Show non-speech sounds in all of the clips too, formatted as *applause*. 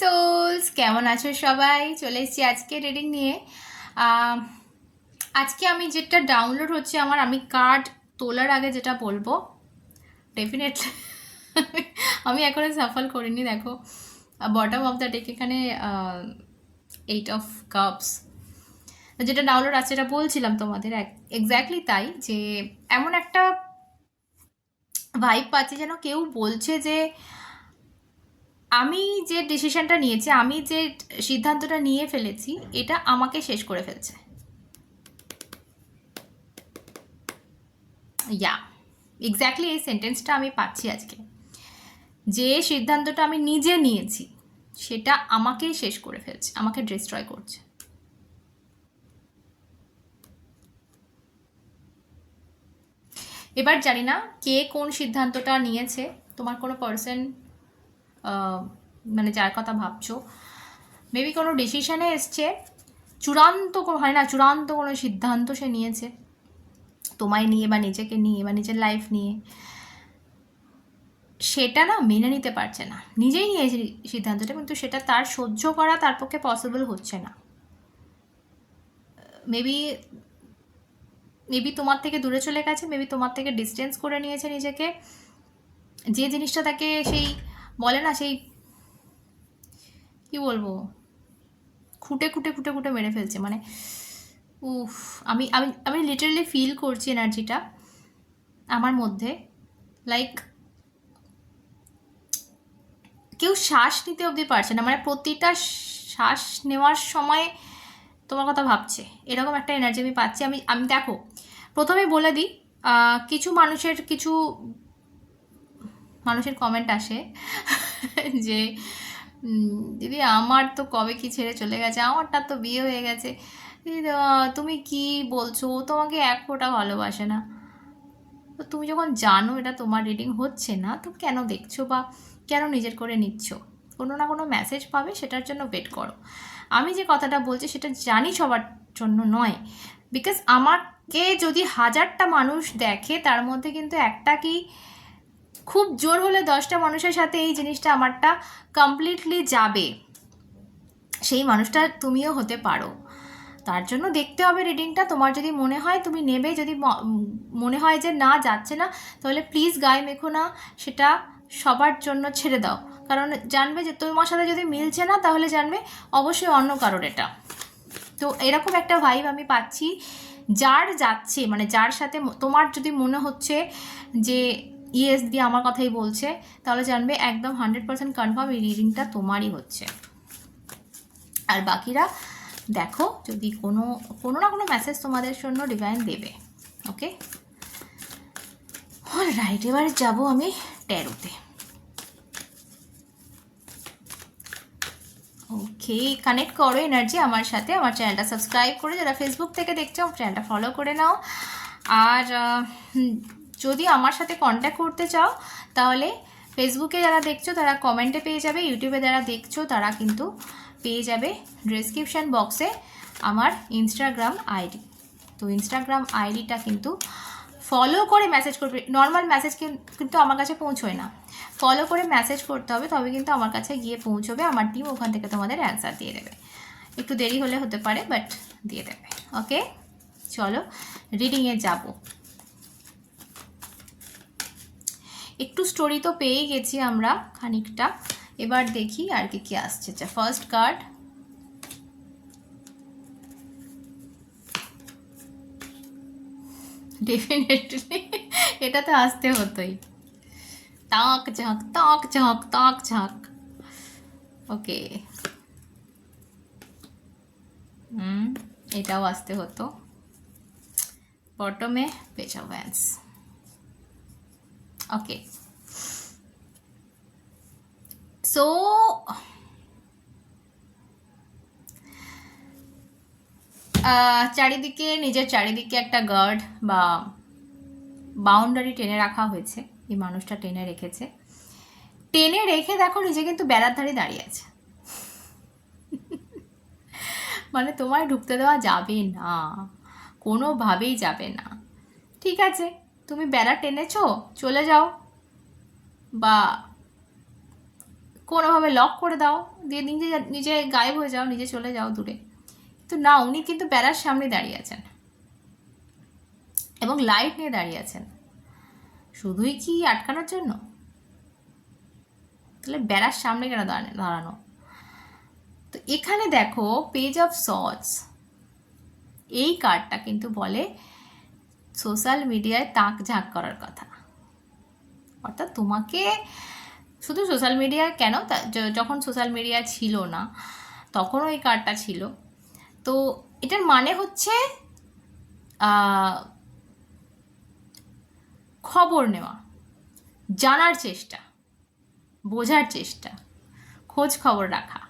Sols কেমন আছো সবাই? চলে এসেছি আজকে রিডিং নিয়ে। আজকে আমি যেটা ডাউনলোড হচ্ছে, আমার আমি কার্ড তোলার আগে যেটা বলব ডেফিনেটলি *laughs* আমি এখনও সাফল করিনি, দেখো। বটম অফ দ্য ডেক এখানে এইট অফ কাপস যেটা ডাউনলোড আছে সেটা বলছিলাম তোমাদের এক্স্যাক্টলি তাই যে, এমন একটা ভাইব পাচ্ছি যেন কেউ বলছে যে আমি যে ডিসিশনটা নিয়েছি, আমি যে সিদ্ধান্তটা নিয়ে ফেলেছি, এটা আমাকে শেষ করে ফেলছে। ইয়া এক্স্যাক্টলি এই সেন্টেন্সটা আমি পাচ্ছি আজকে। যে সিদ্ধান্তটা আমি নিজে নিয়েছি, সেটা আমাকেই শেষ করে ফেলছে, আমাকে ডিস্ট্রয় করছে। এবার জানি না কে কোন সিদ্ধান্তটা নিয়েছে, তোমার কোনো পার্সন মানে যার কথা ভাবছ মেবি কোনো ডিসিশনে এসছে, চূড়ান্ত হয় না, চূড়ান্ত কোনো সিদ্ধান্ত সে নিয়েছে, তোমায় নিয়ে বা নিজেকে নিয়ে বা নিজের লাইফ নিয়ে, সেটা না মেনে নিতে পারছে না। নিজেই নিয়েছে সিদ্ধান্তটা, কিন্তু সেটা তার সহ্য করা তার পক্ষে পসিবল হচ্ছে না। মেবি মেবি তোমার থেকে দূরে চলে গেছে মেবি তোমার থেকে ডিস্টেন্স করে নিয়েছে নিজেকে, যে জিনিসটা তাকে সেই বলে না সেই, কি বলব? খুঁটে খুঁটে খুঁটে খুঁটে মেরে ফেলছে মানে উফ, আমি আমি আমি লিটারালি ফিল করছি এনার্জিটা আমার মধ্যে লাইক কেউ শ্বাস নিতে অবধি পারছে না মানে প্রতিটা শ্বাস নেওয়ার সময় তোমার কথা ভাবছে, এরকম একটা এনার্জি আমি পাচ্ছি। আমি আমি দেখো, প্রথমে বলে দিই কিছু মানুষের কিছু মানুষের কমেন্ট আসে যে দিদি আমার তো কবে কি ছেড়ে চলে গেছে? আমারটা তো বিয়ে হয়ে গেছে। তুমি কি বলছো? ও তোমাকে এক ফোঁটা ভালোবাসে না। তো তুমি যখন জানো এটা তোমার রিডিং হচ্ছে না, তো কেন দেখছ বা কেন নিজের করে নিচ্ছ? কোনো না কোনো মেসেজ পাবে, সেটার জন্য ওয়েট করো। আমি যে কথাটা বলছি সেটা জানি সবার জন্য নয়। বিকজ আমাকে যদি হাজারটা মানুষ দেখে, তার মধ্যে কিন্তু একটা কি খুব জোর হলে দশটা মানুষের সাথে এই জিনিসটা আমারটা কমপ্লিটলি যাবে। সেই মানুষটা তুমিও হতে পারো। তার জন্য দেখতে হবে রিডিংটা তোমার যদি মনে হয় তুমি নেবে, যদি মনে হয় যে না, যাচ্ছে না, তাহলে প্লিজ গায়ে মেখো না। সেটা সবার জন্য ছেড়ে দাও। কারণ জানবে যে তোমার সাথে যদি মিলছে না, তাহলে জানবে অবশ্যই অন্য কারোর এটা। তো এরকম একটা ভাইব আমি পাচ্ছি। যার যাচ্ছে মানে যার সাথে তোমার যদি মনে হচ্ছে যে ইএস দিয়ে আমার কথাই বলছে, তাহলে জানবে একদম হান্ড্রেড পার্সেন্ট কনফার্ম এই রিডিংটা তোমারই হচ্ছে। আর বাকিরা, দেখো যদি কোনো কোনো না কোনো মেসেজ তোমাদের জন্য ডিভাইন দেবে ওকে রাইট এবার যাব আমি ট্যারোতে ওকে কানেক্ট করো এনার্জি আমার সাথে, আমার চ্যানেলটা সাবস্ক্রাইব করে যারা ফেসবুক থেকে দেখছ চ্যানেলটা ফলো করে নাও। আর যদি আমার সাথে কন্ট্যাক্ট করতে চাও, তাহলে ফেসবুকে যারা দেখছ, তারা কমেন্টে পেয়ে যাবে ইউটিউবে যারা দেখছ, তারা কিন্তু পেয়ে যাবে ডিসক্রিপশান বক্সে আমার ইনস্টাগ্রাম আইডি তো ইনস্টাগ্রাম আইডিটা কিন্তু ফলো করে মেসেজ করবে। নর্মাল মেসেজ কিন্তু আমার কাছে পৌঁছয় না। ফলো করে মেসেজ করতে হবে, তবে কিন্তু আমার কাছে গিয়ে পৌঁছবে, আমার টিম ওখান থেকে তোমাদের অ্যান্সার দিয়ে দেবে। একটু দেরি হলে হতে পারে বাট দিয়ে দেবে। ওকে চলো রিডিংয়ে যাব। একটু স্টোরি তো পেয়েই গেছি আমরা খানিকটা। এবার দেখি আর কি কি আসছে। আচ্ছা ফার্স্ট কার্ড ডেফিনেটলি এটা তো আসতে হতোই। তাক, ঝাঁক তাক ঝাঁক তাক, ঝাঁক। ওকে হুম, এটাও আসতে হতো। বটমে পেঁচা ভ্যান্স ওকে সো চারিদিকে, নিজের চারিদিকে একটা গার্ড বা বাউন্ডারি টেনে রাখা হয়েছে। এই মানুষটা টেনে রেখেছে। টেনে রেখে দেখো নিজে কিন্তু বেড়ার ধারে দাঁড়িয়ে আছে। মানে তোমায় ঢুকতে দেওয়া যাবে না। কোনোভাবেই যাবে না। ঠিক আছে? তুমি বেড়া টেনেছো? চলে যাও। বা কোনোভাবে লক করে দাও। দিয়ে নিজে নিজে গায়েব হয়ে যাও, নিজে চলে যাও দূরে। তো না, উনি কিন্তু বেড়ার সামনে দাঁড়িয়ে আছেন। এবং লাইট নিয়ে দাঁড়িয়ে আছেন। শুধুই কি আটকানোর জন্য? তাহলে বেড়ার সামনে কেন দাঁড়ানো? তো এখানে দেখো পেজ অফ সটস এই কার্ডটা কিন্তু বলে সোশ্যাল মিডিয়ায় তাক ঝাঁক করার কথা। অর্থাৎ তোমাকে শুধু সোশ্যাল মিডিয়ায় কেন? যখন সোশ্যাল মিডিয়া ছিল না তখন ওই কার্ডটা ছিল। তো এটার মানে হচ্ছে খবর নেওয়া, জানার চেষ্টা, বোঝার চেষ্টা, খোঁজ খবর রাখা।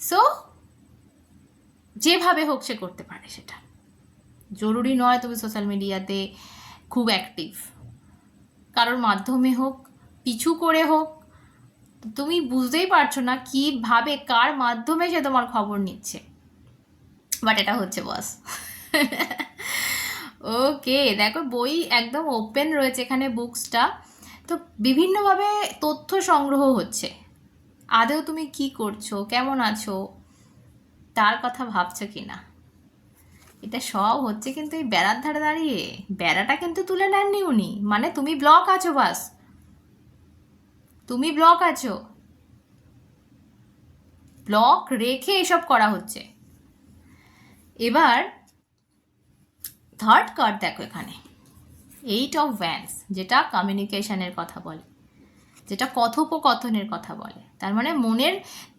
সো যেভাবে হোক সে করতে পারে সেটা। জরুরি নয় তুমি সোশ্যাল মিডিয়াতে খুব অ্যাক্টিভ কারোর মাধ্যমে হোক পিছু করে হোক, তুমি বুঝতেই পারছ না কীভাবে, কার মাধ্যমে সে তোমার খবর নিচ্ছে। বাট এটা হচ্ছে বস ওকে দেখো বই একদম ওপেন রয়েছে এখানে বুকসটা তো বিভিন্নভাবে তথ্য সংগ্রহ হচ্ছে। আদেও তুমি কি করছ? কেমন আছো? তার কথা ভাবছ কি না এটা সব হচ্ছে কিন্তু এই বেড়ার ধারে দাঁড়িয়ে। বেড়াটা কিন্তু তুলে নেননি উনি। মানে তুমি ব্লক আছো বাস। তুমি ব্লক আছো। ব্লক রেখে এসব করা হচ্ছে। এবার থার্ড কার্ড দেখো এখানে। এইট অফ ভ্যান্স যেটা কমিউনিকেশনের কথা বলে। যেটা কথোপকথনের কথা বলে। তার মানে মনের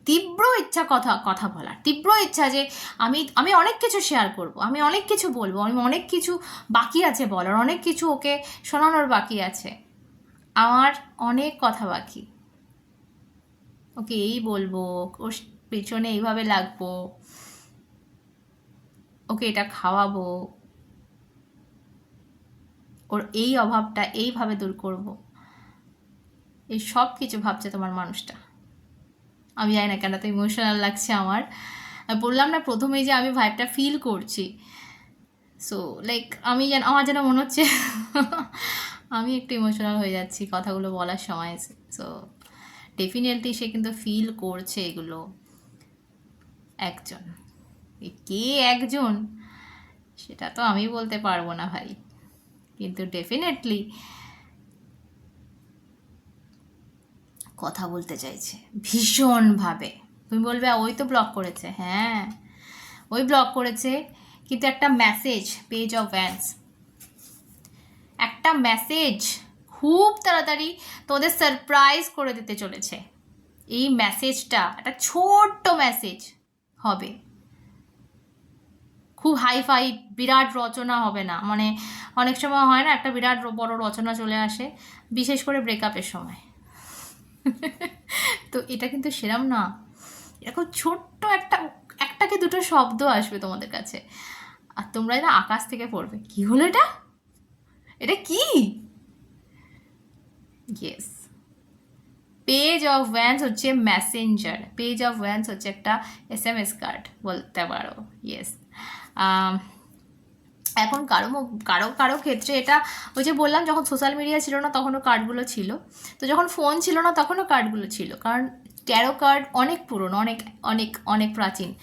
তীব্র ইচ্ছা কথা কথা বলার। তীব্র ইচ্ছা যে আমি আমি অনেক কিছু শেয়ার করব, আমি অনেক কিছু বলব, আমি অনেক কিছু বাকি আছে বলার, অনেক কিছু ওকে শোনানোর বাকি আছে। আমার অনেক কথা বাকি। ওকে এই বলব, ওর পেছনে এইভাবে লাগবো, ওকে এটা খাওয়াবো, ওর এই অভাবটা এইভাবে দূর করব। এই সব কিছু ভাবছে তোমার মানুষটা। আমি জানি না কেন তো ইমোশনাল লাগছে আমার। আমি বললাম না প্রথমেই যে আমি ভাইবটা ফিল করছি। সো লাইক আমি যেন, আমার যেন মনে হচ্ছে *laughs* আমি একটু ইমোশনাল হয়ে যাচ্ছি কথাগুলো বলার সময়। সো ডেফিনেটলি সে কিন্তু ফিল করছে এগুলো। একজন। কে একজন? সেটা তো আমি বলতে পারব না ভাই। কিন্তু ডেফিনেটলি কথা বলতে চাইছে। ভীষণভাবে। তুমি বলবে ওই তো ব্লক করেছে। হ্যাঁ ওই ব্লক করেছে কিন্তু একটা মেসেজ পেজ অফ ভ্যান্স একটা মেসেজ খুব তাড়াতাড়ি তোদের সারপ্রাইজ করে দিতে চলেছে। এই মেসেজটা একটা ছোট্ট মেসেজ হবে। খুব হাইফাই বিরাট রচনা হবে না। মানে অনেক সময় হয় না, একটা বিরাট বড় রচনা চলে আসে, বিশেষ করে ব্রেকআপের সময়। *laughs* তো এটা কিন্তু সেরাম না। এরকম ছোট্ট একটা একটা কি দুটো শব্দ আসবে তোমাদের কাছে। আর তোমরা এটা আকাশ থেকে পড়বে। কি হলো এটা? এটা কি? ইয়েস পেজ অফ ভ্যান্স হচ্ছে মেসেঞ্জার পেজ অফ ভ্যান্স হচ্ছে একটা এস এম এস কার্ড বলতে পারো। ইয়েস এখন কারও কারও কারও ক্ষেত্রে এটা ওই যে বললাম যখন সোশ্যাল মিডিয়া ছিল না তখনও কার্ডগুলো ছিল। তো যখন ফোন ছিল না তখনও কার্ডগুলো ছিল। কারণ ট্যারো কার্ড অনেক পুরনো, অনেক অনেক অনেক প্রাচীন।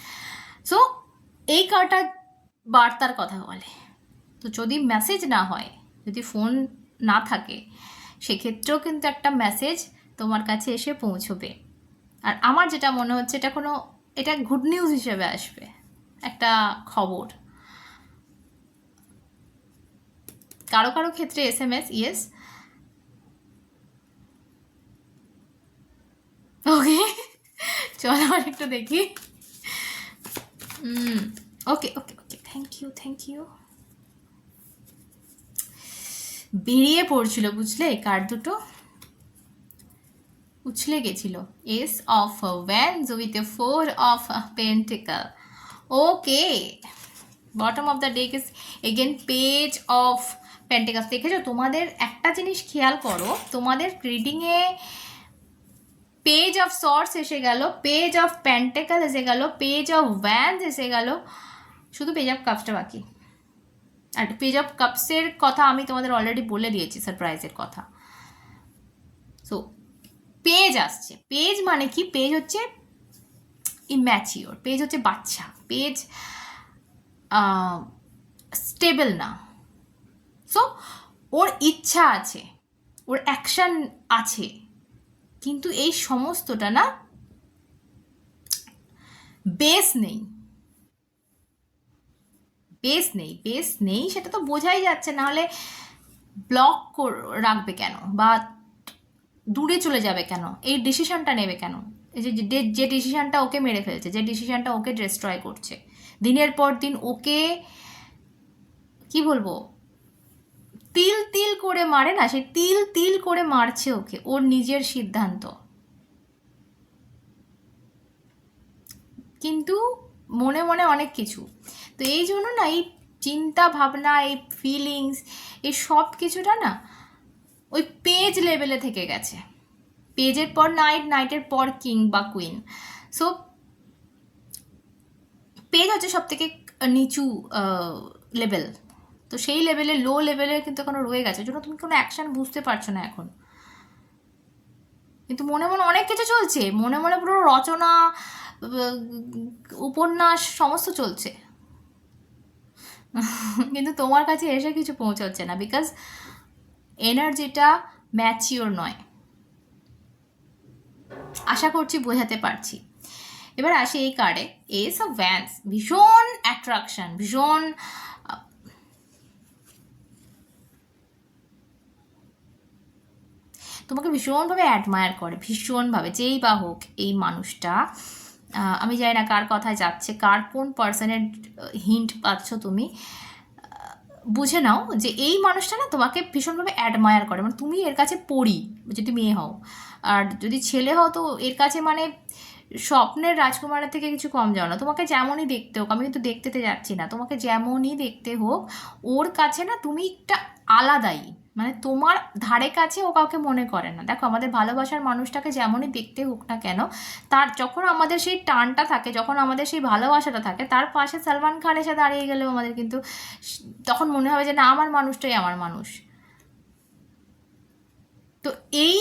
সো এই কার্ডটা বার্তার কথা বলে। তো যদি মেসেজ না হয়, যদি ফোন না থাকে, সেক্ষেত্রেও কিন্তু একটা মেসেজ তোমার কাছে এসে পৌঁছবে। আর আমার যেটা মনে হচ্ছে, এটা কোনো, এটা গুড নিউজ হিসেবে আসবে। একটা খবর। কারও কারও ক্ষেত্রে S M S yes okay চলো আর একটু দেখি okay okay okay thank you thank you বেরিয়ে পড়ছিল, বুঝলে? কার্ড দুটো? উছলে গেছিল। Ace of wands with four of pentacle okay bottom of the deck is again page of pentacles দেখেছ? তোমাদের একটা জিনিস খেয়াল করো, তোমাদের রিডিংয়ে পেজ অফ সর্টস এসে গেল পেজ অফ প্যান্টেকাল এসে গেল পেজ অফ ভ্যান্স এসে গেল। শুধু পেজ অফ কাপসটা বাকি। আর পেজ অফ কাপসের কথা আমি তোমাদের অলরেডি বলে দিয়েছি সারপ্রাইজের কথা। সো পেজ আসছে। পেজ মানে কি? পেজ হচ্ছে ইম্যাচিওর পেজ হচ্ছে বাচ্চা পেজ স্টেবল না। সো ওর ইচ্ছা আছে, ওর অ্যাকশন আছে, কিন্তু এই সমস্তটা না বেস নেই। বেস নেই বেস নেই সেটা তো বোঝাই যাচ্ছে, নাহলে ব্লক রাখবে কেন? বা দূরে চলে যাবে কেন? এই ডিসিশনটা নেবে কেন? এই যে- যে ডিসিশনটা ওকে মেরে ফেলছে, যে ডিসিশনটা ওকে ডিস্ট্রয় করছে, দিনের পর দিন ওকে, কি বলব তিল তিল করে মারে না, সে তিল তিল করে মারছে ওকে, ওর নিজের সিদ্ধান্ত। কিন্তু মনে মনে অনেক কিছু। তো এই জন্য না, এই চিন্তা ভাবনা, এই ফিলিংস এই সব কিছুটা না ওই পেজ লেভেলে থেকে গেছে। পেজের পর নাইট নাইটের পর কিং বা কুইন সো পেজ হচ্ছে সব থেকে নিচু লেভেল তো সেই লেভেলে লো লেভেলে কিন্তু এখনও রয়ে গেছে। জন্য তুমি কোনো অ্যাকশন বুঝতে পারছ না এখন। কিন্তু মনে মনে অনেক কিছু চলছে। মনে মনে পুরো রচনা, উপন্যাস, সমস্ত চলছে। কিন্তু তোমার কাছে এসে কিছু পৌঁছাচ্ছে না। বিকজ এনার্জিটা ম্যাচিওর নয়। আশা করছি বোঝাতে পারছি। এবার আসি এই কার্ডে এস অফ ভ্যান্স ভীষণ অ্যাট্রাকশন ভীষণ তোমাকে ভীষণভাবে অ্যাডমায়ার করে, ভীষণভাবে, যেই বা হোক এই মানুষটা। আমি জানি না কার কথায় যাচ্ছে, কার কোন পার্সনের হিন্ট পাচ্ছ তুমি। বুঝে নাও যে এই মানুষটা না তোমাকে ভীষণভাবে অ্যাডমায়ার করে। মানে তুমি এর কাছে পড়ি, যদি মেয়ে হও। আর যদি ছেলে হও তো এর কাছে মানে স্বপ্নের রাজকুমারের থেকে কিছু কম যাও না তোমাকে যেমনই দেখতে হোক, আমি কিন্তু দেখতেতে যাচ্ছি না, তোমাকে যেমনই দেখতে হোক, ওর কাছে না তুমি একটা আলাদাই মানে তোমার ধারে কাছে ও কাউকে মনে করে না। দেখো, আমাদের ভালোবাসার মানুষটাকে যেমনই দেখতে হোক না কেন, তার যখন আমাদের সেই টানটা থাকে, যখন আমাদের সেই ভালোবাসাটা থাকে, তার পাশে সালমান খান এসে দাঁড়িয়ে গেলেও আমাদের কিন্তু তখন মনে হবে যে, না, আমার মানুষটাই আমার মানুষ। তো এই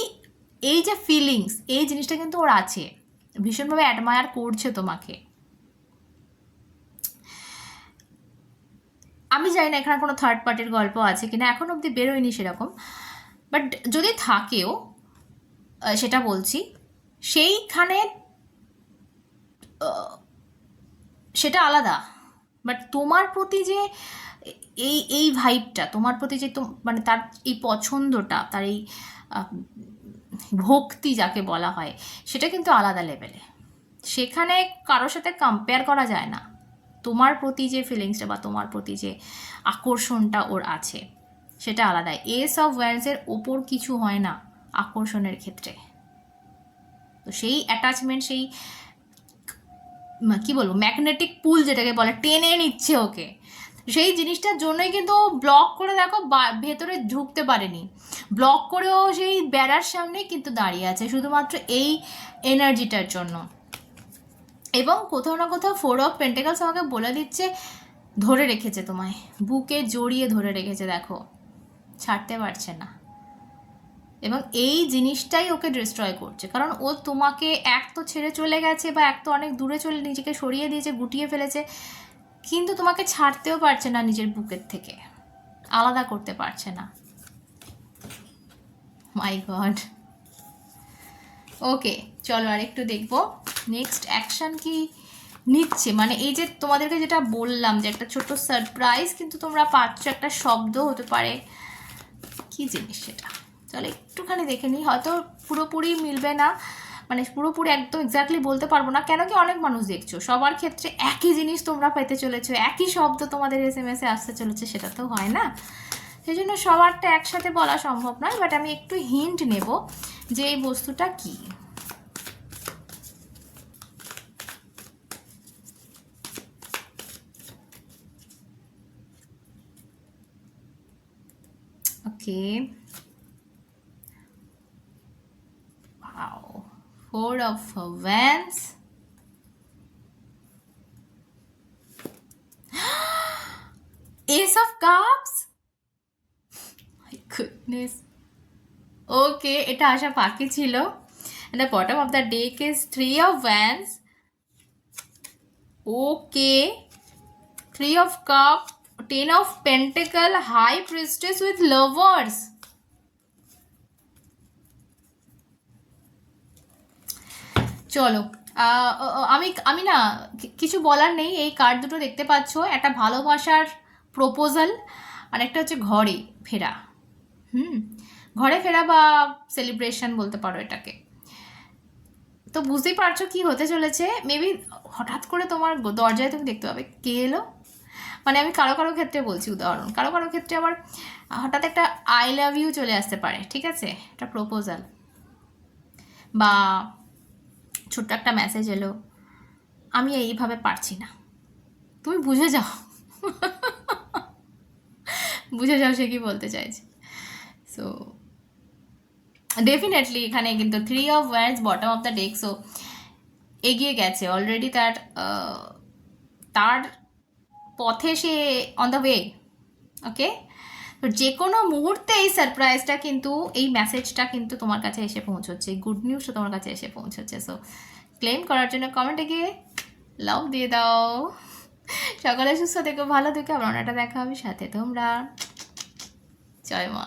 এই যে ফিলিংস এই জিনিসটা কিন্তু ওর আছে। ভীষণভাবে অ্যাডমায়ার করছে তোমাকে। আমি জানি না, এখানে কোনো থার্ড পার্টির গল্প আছে কিনা, এখন অবধি বেরোয়নি সেরকম। বাট যদি থাকেও সেটা বলছি, সেইখানে সেটা আলাদা। বাট তোমার প্রতি যে এই এই ভাইবটা তোমার প্রতি যে মানে তার এই পছন্দটা, তার এই ভক্তি যাকে বলা হয়, সেটা কিন্তু আলাদা লেভেলে সেখানে কারোর সাথে কম্পেয়ার করা যায় না। তোমার প্রতি যে ফিলিংসটা বা তোমার প্রতি যে আকর্ষণটা ওর আছে, সেটা আলাদা। এস অফ ওয়ান্সের ওপর কিছু হয় না আকর্ষণের ক্ষেত্রে। তো সেই অ্যাটাচমেন্ট সেই কি বলব ম্যাগনেটিক পুল যেটাকে বলে, টেনে নিচ্ছে ওকে। সেই জিনিসটার জন্যই কিন্তু ব্লক করে দেখো ভেতরে ঢুকতে পারেনি। ব্লক করেও সেই বেড়ার সামনেই কিন্তু দাঁড়িয়ে আছে, শুধুমাত্র এই এনার্জিটার জন্য। এবং কোথাও না কোথাও ফোর অফ পেন্টেকালস আমাকে বলে দিচ্ছে, ধরে রেখেছে তোমায়। বুকে জড়িয়ে ধরে রেখেছে, দেখো। ছাড়তে পারছে না। এবং এই জিনিসটাই ওকে ডিস্ট্রয় করছে। কারণ ও তোমাকে এক তো ছেড়ে চলে গেছে বা এক তো অনেক দূরে চলে, নিজেকে সরিয়ে দিয়েছে, গুটিয়ে ফেলেছে। কিন্তু তোমাকে ছাড়তেও পারছে না নিজের বুকের থেকে। আলাদা করতে পারছে না। মাই গড ওকে চলো আর একটু দেখব। নেক্সট অ্যাকশন কি নিচ্ছে? মানে এই যে তোমাদেরকে যেটা বললাম যে একটা ছোট সারপ্রাইজ কিন্তু তোমরা পাচ্ছ একটা শব্দ হতে পারে। কি জিনিস সেটা? চলো একটুখানি দেখে নিই। হয়তো পুরোপুরি মিলবে না। মানে পুরোপুরি একদম এক্স্যাক্টলি বলতে পারব না। কেন কি অনেক মানুষ দেখছ। সবার ক্ষেত্রে একই জিনিস তোমরা পেতে চলেছো। একই শব্দ তোমাদের এস এম এসে আসতে চলেছে, সেটা তো হয় না। সেই জন্য সবারটা একসাথে বলা সম্ভব নয় বাট আমি একটু হিন্ট নেব যে এই বস্তুটা কী। Okay. Wow. Four of Wands. Ace of Cups. My goodness. ওকে এটা আসা বাকি ছিল and the bottom of the deck is three of wands okay three of cup ten of pentacle, high priestess with lovers. চলো আমি আমি না কিছু বলার নেই, এই কার্ড দুটো দেখতে পাচ্ছ, একটা ভালোবাসার প্রপোজাল আর একটা হচ্ছে ঘরে ফেরা। হুম, ঘরে ফেরা বা সেলিব্রেশন বলতে পারো এটাকে। তো বুঝতেই পারছ কি হতে চলেছে? মেবি হঠাৎ করে তোমার দরজায় তুমি দেখতে পাবে, কে এলো? মানে আমি কারও কারও ক্ষেত্রে বলছি উদাহরণ, কারও কারও ক্ষেত্রে আবার, হঠাৎ একটা আই লাভ ইউ চলে আসতে পারে, ঠিক আছে? একটা প্রপোজাল বা ছোট্ট একটা মেসেজ এলো, আমি এইভাবে পারছি না। তুমি বুঝে যাও। বুঝে যাও সে কি বলতে চাইছে। সো ডেফিনেটলি এখানে কিন্তু three of swords bottom of the deck so এগিয়ে গেছে। অলরেডি তার তার পথে সে অন দ্য ওয়ে ওকে তো যে কোনো মুহূর্তে এই সারপ্রাইজটা কিন্তু, এই মেসেজটা কিন্তু তোমার কাছে এসে পৌঁছচ্ছে গুড নিউজটা তোমার কাছে এসে পৌঁছচ্ছে। সো ক্লেম করার জন্য কমেন্টে গিয়ে লাভ দিয়ে দাও। সকালে সুস্থ থেকো, ভালো থেকো আমার ওনাটা দেখা হবে, সাথে তোমরা। জয় মা।